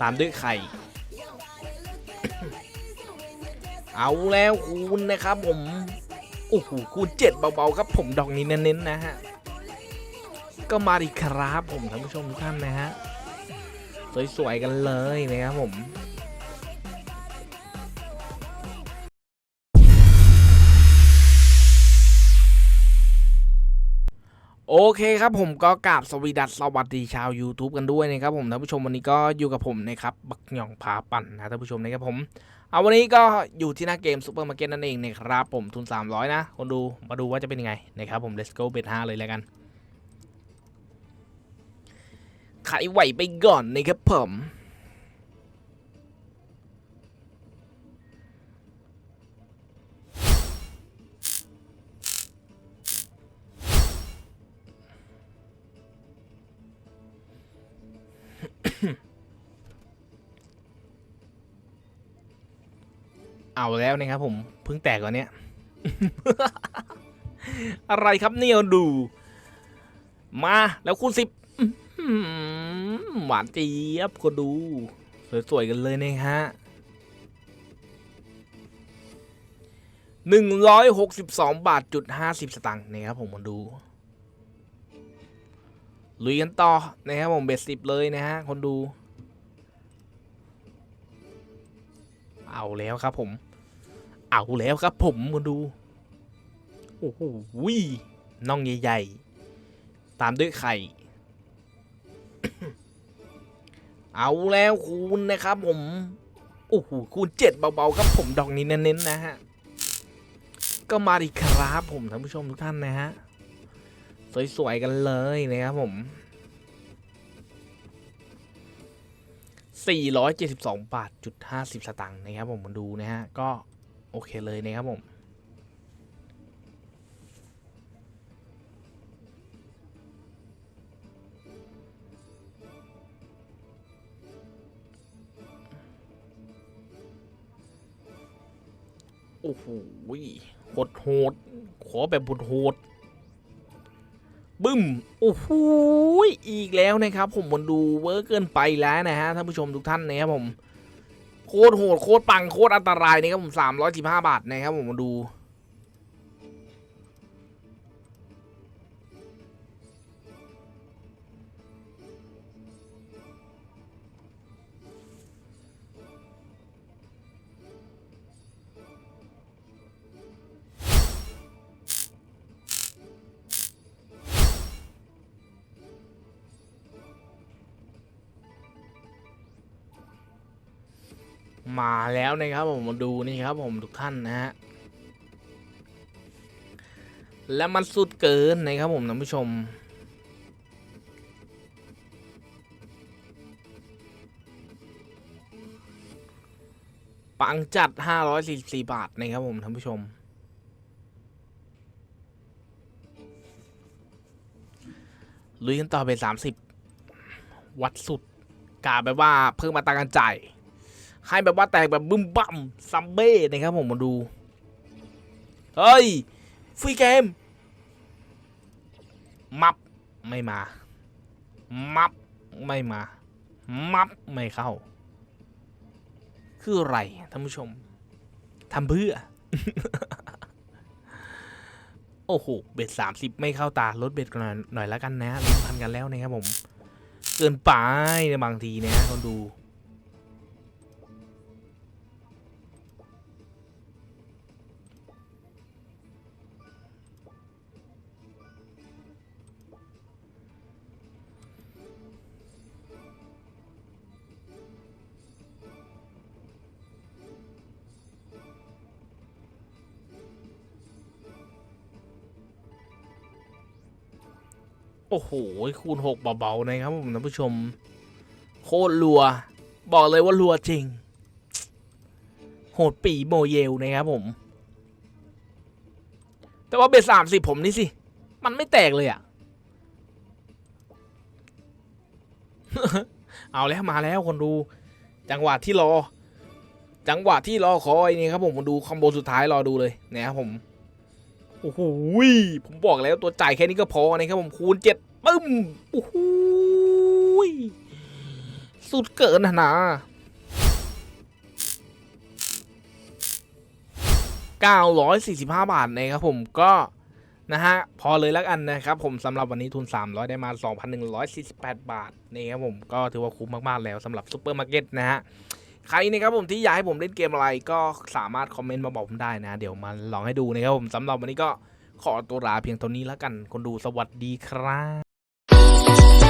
ตามด้วยไข่ เอาแล้วคูณนะครับผม โอ้โหคูณเจ็ดเบาๆครับผมดอกนี้เน้นๆนะฮะ ก็มาดีครับผมท่านผู้ชมทุกท่านนะฮะ สวยๆกันเลยนะครับผม โอเคครับผมก็กราบสวีดัสสวัสดีชาว YouTube กันด้วยนะครับผมท่านผู้ชมวันนี้ก็อยู่กับผมนะครับบักหย่องพาปั่นนะท่านผู้ชมนะครับผมเอาวันนี้ก็อยู่ที่หน้าเกมซูเปอร์มาร์เก็ตนั่นเองนะครับผมทุน 300 นะ คนดูมาดูว่าจะเป็นยังไงนะครับผม let's go เบ็ด5เลยแล้วกันขายไหวไปก่อนนะครับผม เอาแล้วนะครับผมเพิ่งแตกก่อนเนี้ย อะไรครับเนี่ยดู มาแล้วคูณสิบหวานเจี๊ยบคนดู สวยๆกันเลยนะฮะหนึ่งร้อยหกสิบสองบาทจุดห้าสิบสตางค์นะครับผมมาดูลุยกันต่อนะครับผมเบ็ดสิบเลยนะฮะคนดู เอาแล้วครับผม เอาแล้วครับผมมาดู โอ้โหน่องใหญ่ๆ ตามด้วยไข่ เอาแล้วคูณนะครับผม โอ้โหคูณเจ็ดเบาๆครับผมดอกนี้เน้นๆนะฮะ ก็มาดีครับผมท่านผู้ชมทุกท่านนะฮะ สวยๆกันเลยนะครับผม 472 บาทจุด50 สตางค์นะครับผมมาดูนะฮะ ก็ โอเคเลยนะครับผมโอ้โหโหดโหดขอแบบโหดโหดบึ้ม โอ้โห อีกแล้วนะครับ ผมมันดูเวอร์เกินไปแล้วนะฮะท่านผู้ชมทุกท่านนะครับผม โคตรโหดโคตรปังโคตรอันตรายนะครับผมสามร้อยสิบห้าบาทนะครับผมมาดู มาแล้วนะครับผมมาดูนี่ครับผมทุกท่านนะฮะและมันสุดเกินนะครับผมท่านผู้ชม ปังจัด 544 บาทนะครับผมท่านผู้ชม ลุยกันต่อไป 30 วัดสุดกาแบบว่าเพิ่งมาตากันจ่าย ให้แบบว่าแตกแบบบึ้มบั่มซัมเบ้นะครับผมมาดู เฮ้ยฟรีเกม มับไม่มา มับไม่มา มับไม่เข้า คืออะไรท่านผู้ชมทำเพื่อ โอ้โห เบ็ดสามสิบไม่เข้าตา ลดเบ็ดกันหน่อยหน่อยแล้วกันนะลงพันกันแล้วนะครับผม เกินไปในบางทีนะคนดู อ้โห คูณหกเบาๆนะครับผมท่านผู้ชม โคตรรัว บอกเลยว่ารัวจริง โหดปีโมเยลนะครับผม แต่ว่าเบสสามสิบผมนี่สิ มันไม่แตกเลยอะ่ะเอาแล้วมาแล้วคนดู จังหวะที่รอ จังหวะที่รอคอยนี่ครับผมดูคอมโบสุดท้ายรอดูเลยนะครับผม โอ้โหผมบอกแล้วตัวจ่ายแค่นี้ก็พอนะครับผมคูณเจ็ดปึ้มโอ้โหสุดเกินนะนะ945 บาทนะครับผมก็นะฮะพอเลยแล้วกันนะครับผมสำหรับวันนี้ทุน 300 ได้มา 2,148 บาทนี่ครับผมก็ถือว่าคุ้มมาก ๆ แล้วสำหรับซูเปอร์มาร์เก็ตนะฮะ ใครนะครับผมที่อยากให้ผมเล่นเกมอะไรก็สามารถคอมเมนต์มาบอกผมได้นะ เดี๋ยวมาลองให้ดูนะครับผมสำหรับวันนี้ก็ขอตัวลาเพียงเท่านี้แล้วกัน คนดูสวัสดีครับ